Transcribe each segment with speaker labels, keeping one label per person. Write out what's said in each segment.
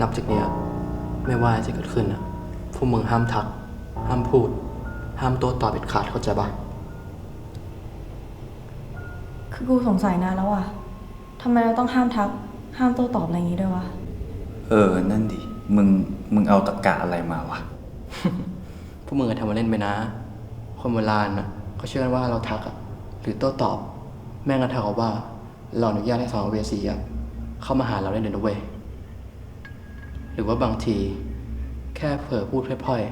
Speaker 1: นับจากเนี้ยไม่ว่าอะไรจะเกิดขึ้นอะพวกมึงห้ามทัก ห้ามพูด ห้ามโต้ตอบเด็ดขาดเข้าใจปะ
Speaker 2: คือกูสงสัยนานแล้วอะทำไมเราต้องห้ามทัก ห้ามโต้ตอบอะไรอย่างงี้ด้วยวะ
Speaker 3: เออ นั่นดิ มึง มึงเอาตะกะอะไรมาวะ
Speaker 1: พวกมึงอะทำมาเล่นไปนะ คนโบราณอะเขาเชื่อกันว่าเราทักอะหรือโต้ตอบ แม่งก็เท่ากับว่า เราอนุญาตให้สองเวสีอะเข้ามาหาเราได้เลยนะเว้ยห รือว่าบางที แค่เผลอพูดพล่อย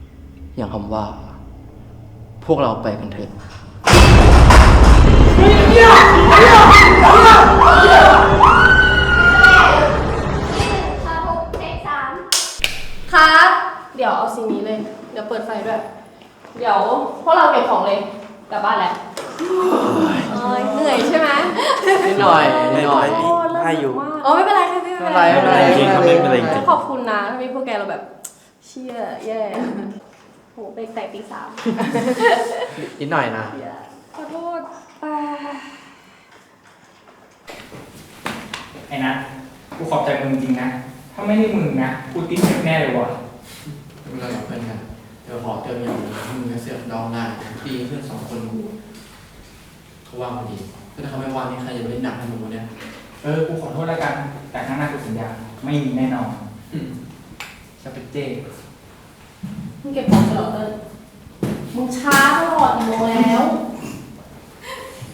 Speaker 1: ๆ อย่างคำว่า พวกเราไปกันเถอะ
Speaker 4: ค่ะหกเทคสาม
Speaker 5: ครับ เดี๋ยวเอาซีนนี้เลย เดี๋ยวเปิดไฟด้วย เดี๋ยวพวกเราเก็บของเลย กลับบ้านแล้วเอ้ยเหนื่อยใช่ไหม
Speaker 1: นิดหน่อยนิดหน่อย
Speaker 5: โอ้เริ่ม
Speaker 3: ให้อยู่
Speaker 5: มาก อ๋อไม่เป็นไรค่ะ ไม่เป็นไร
Speaker 1: ไม่เป็นไร
Speaker 3: จริงๆครับไม่เป็นไรจริง
Speaker 5: ขอบคุณนะถ้ามีพวกแกเราแบบ เชี่ยแย่โหไปแต่ตีสาม
Speaker 1: นิดหน่อยนะ
Speaker 5: ขอโทษอ่า
Speaker 6: ไอ้นะกูขอบใจมึงจริงนะ ถ้าไม่ได้มึงนะ กูติดเน็ตแน่เลยว่ะ
Speaker 1: ไม่เป็นไรหรอกเพื่อนกันเดี๋ยวขอเติมอย่างหนึงมึงจะเสือกดองได้ดีเพื่อนสองคนกูเขาว่างพอดีถ้าเขาไม่ว่างนี่ใครจะไปเล่นหนักให้มึงวะเนี่ย
Speaker 6: เออกูขอโทษแล้วกัน แต่ข้างหน้ากูสัญญาไม่มีแน่นอน
Speaker 1: อืมจะเป็นเจ้
Speaker 5: มึงเก็บของตลอดเลยมึงช้าตลอดกี่โมงแล้ว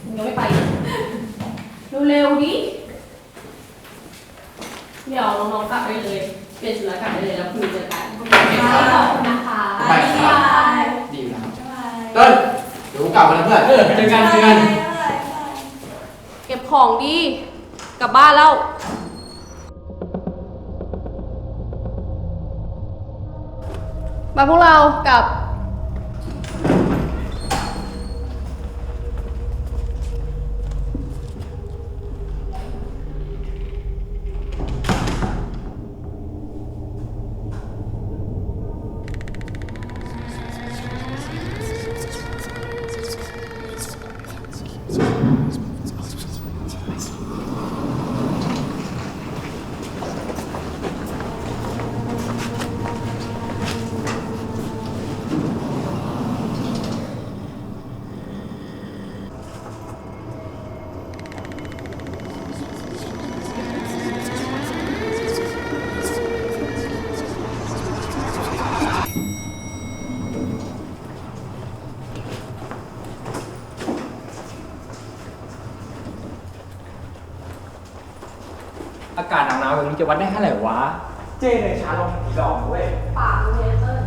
Speaker 5: มึงยังไม่ไปอีกเร็วๆดิเดี๋ยวน้องๆกลับไปเลย เปลี่ยนชุดแล้วกลับไปเลยแล้วคุยเจอกันขอบคุณนะคะ
Speaker 1: ไปครับ
Speaker 5: บ๊ายบาย
Speaker 1: ดีอยู่แล้วเต้นเดี๋ยวกูกลับมาแล้วเพื่อน
Speaker 6: เออเจอกันเจอกัน
Speaker 5: เก็บของดี กลับบ้านแล้ว มาพวกเรากลับ
Speaker 6: อากาศหนาวๆแบบนี้จะวัดได้เท่าไหร่วะ เจ๊เลยช้าลงทีลองเว้ย
Speaker 5: ปากมึงเนี่ยเติ้ล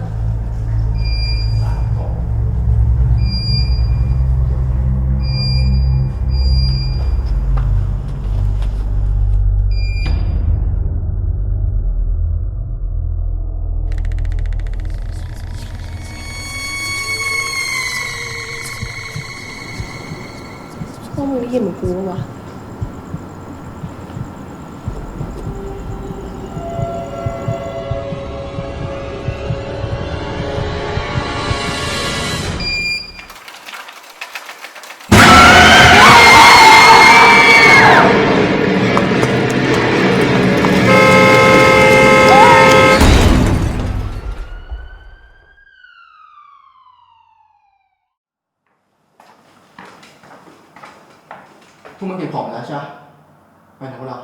Speaker 5: พวกมึงได้ยินเหมือนกูปะวะ
Speaker 1: พวกมันเก็บของแล้วใช่ไหมไปนะพวกเรา